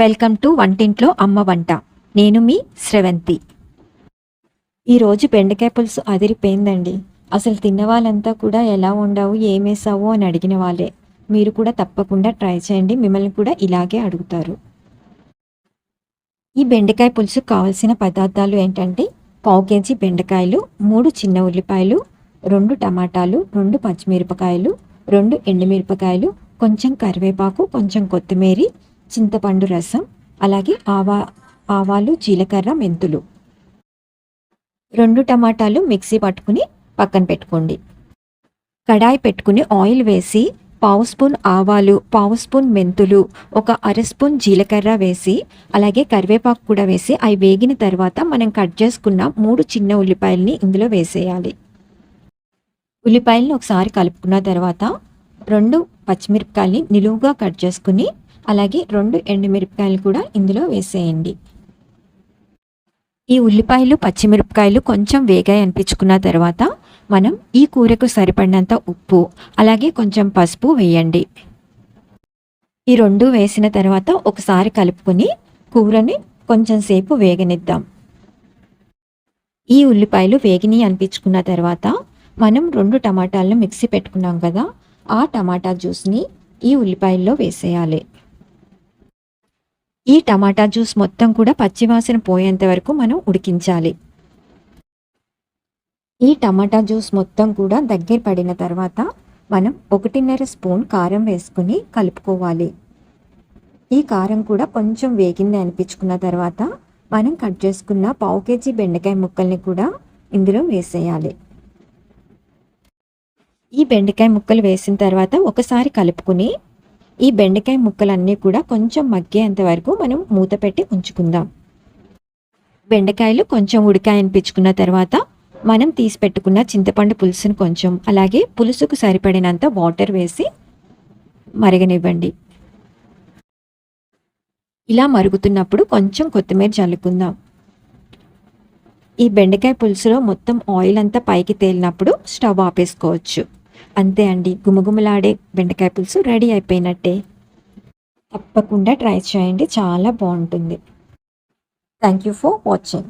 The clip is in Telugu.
వెల్కమ్ టు వంటింట్లో అమ్మ వంట. నేను మీ స్రవంతి ఈరోజు బెండకాయ పులుసు అదిరిపోయిందండి. అసలు తిన్న వాళ్ళంతా కూడా ఎలా ఉండవు ఏమేసావు అని అడిగిన వాళ్ళే. మీరు కూడా తప్పకుండా ట్రై చేయండి మిమ్మల్ని కూడా ఇలాగే అడుగుతారు. ఈ బెండకాయ పులుసు కావాల్సిన పదార్థాలు ఏంటంటే పావు కేజీ బెండకాయలు మూడు చిన్న ఉల్లిపాయలు రెండు టమాటాలు రెండు పచ్చిమిరపకాయలు రెండు ఎండుమిరపకాయలు కొంచెం కరివేపాకు కొంచెం కొత్తిమీర చింతపండు రసం అలాగే ఆవా ఆవాలు జీలకర్ర మెంతులు. రెండు టమాటాలు మిక్సీ పట్టుకుని పక్కన పెట్టుకోండి. కడాయి పెట్టుకుని ఆయిల్ వేసి పావు స్పూన్ ఆవాలు పావు స్పూన్ మెంతులు ఒక అర స్పూన్ జీలకర్ర వేసి అలాగే కరివేపాకు కూడా వేసి అవి వేగిన తర్వాత మనం కట్ చేసుకున్న మూడు చిన్న ఉల్లిపాయల్ని ఇందులో వేసేయాలి. ఉల్లిపాయలను ఒకసారి కలుపుకున్న తర్వాత రెండు పచ్చిమిరపకాయలని నిలువుగా కట్ చేసుకుని అలాగే రెండు ఎండుమిరపకాయలు కూడా ఇందులో వేసేయండి. ఈ ఉల్లిపాయలు పచ్చిమిరపకాయలు కొంచెం వేగాయి అనిపించుకున్న తర్వాత మనం ఈ కూరకు సరిపడినంత ఉప్పు అలాగే కొంచెం పసుపు వేయండి. ఈ రెండు వేసిన తర్వాత ఒకసారి కలుపుకొని కూరని కొంచెం సేపు వేగనిద్దాం. ఈ ఉల్లిపాయలు వేగిని అనిపించుకున్న తర్వాత మనం రెండు టమాటాలను మిక్సీ పెట్టుకున్నాం కదా ఆ టమాటా జ్యూస్ని ఈ ఉల్లిపాయల్లో వేసేయాలి. ఈ టమాటా జ్యూస్ మొత్తం కూడా పచ్చివాసన పోయేంత వరకు మనం ఉడికించాలి. ఈ టమాటా జ్యూస్ మొత్తం కూడా దగ్గర పడిన తర్వాత మనం ఒకటిన్నర స్పూన్ కారం వేసుకుని కలుపుకోవాలి. ఈ కారం కూడా కొంచెం వేగింది అనిపించుకున్న తర్వాత మనం కట్ చేసుకున్న పావు కేజీ బెండకాయ ముక్కల్ని కూడా ఇందులో వేసేయాలి. ఈ బెండకాయ ముక్కలు వేసిన తర్వాత ఒకసారి కలుపుకుని ఈ బెండకాయ ముక్కలన్నీ కూడా కొంచెం మగ్గేంత వరకు మనం మూత పెట్టి ఉంచుకుందాం. బెండకాయలు కొంచెం ఉడికాయ అనిపించుకున్న తర్వాత మనం తీసి పెట్టుకున్న చింతపండు పులుసును కొంచెం అలాగే పులుసుకు సరిపడినంత వాటర్ వేసి మరగనివ్వండి. ఇలా మరుగుతున్నప్పుడు కొంచెం కొత్తిమీర చల్లుకుందాం. ఈ బెండకాయ పులుసులో మొత్తం ఆయిల్ అంతా పైకి తేలినప్పుడు స్టవ్ ఆపేసుకోవచ్చు. అంతే అండి. గుమగుమలాడే బెండకాయ పులుసు రెడీ అయిపోయినట్టే. తప్పకుండా ట్రై చేయండి. చాలా బాగుంటుంది. Thank you for watching